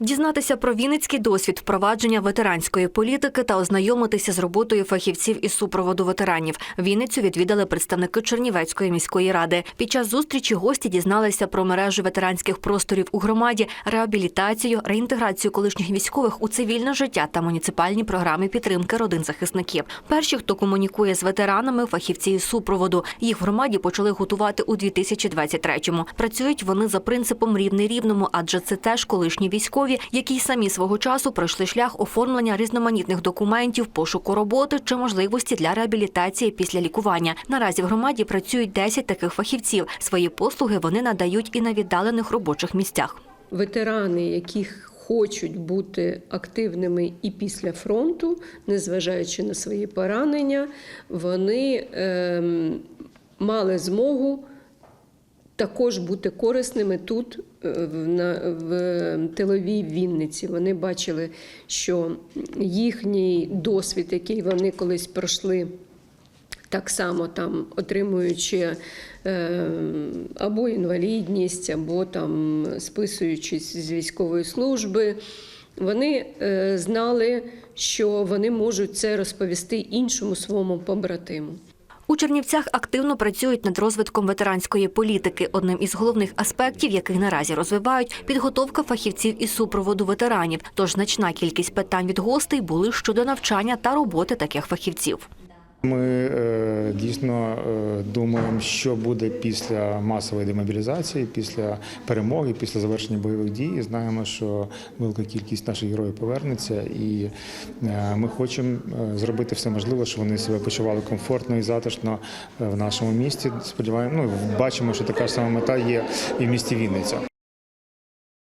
Дізнатися про вінницький досвід впровадження ветеранської політики та ознайомитися з роботою фахівців із супроводу ветеранів. Вінницю відвідали представники Чернівецької міської ради. Під час зустрічі гості дізналися про мережу ветеранських просторів у громаді, реабілітацію, реінтеграцію колишніх військових у цивільне життя та муніципальні програми підтримки родин захисників. Перші, хто комунікує з ветеранами, фахівці із супроводу. Їх в громаді почали готувати у 2023-му. Працюють вони за принципом рівний рівному, адже це теж колишні військові, які й самі свого часу пройшли шлях оформлення різноманітних документів, пошуку роботи чи можливості для реабілітації після лікування. Наразі в громаді працюють 10 таких фахівців. Свої послуги вони надають і на віддалених робочих місцях. ветерани, які хочуть бути активними і після фронту, незважаючи на свої поранення, вони ем, мали змогу також бути корисними тут, е, в, в тиловій Вінниці. Вони бачили, що їхній досвід, який вони колись пройшли так само там отримуючи е, або інвалідність, або там списуючись з військової служби, вони е, знали, що вони можуть це розповісти іншому своєму побратиму. У Чернівцях активно працюють над розвитком ветеранської політики. Одним із головних аспектів, яких наразі розвивають, підготовка фахівців із супроводу ветеранів. Тож значна кількість питань від гостей були щодо навчання та роботи таких фахівців. Ми е, дійсно е, думаємо, що буде після масової демобілізації, після перемоги, після завершення бойових дій. І Знаємо, що велика кількість наших героїв повернеться, і е, ми хочемо е, зробити все можливе, щоб вони себе почували комфортно і затишно в нашому місті. Сподіваємося, ну бачимо, що така ж сама мета є і в місті Вінниця.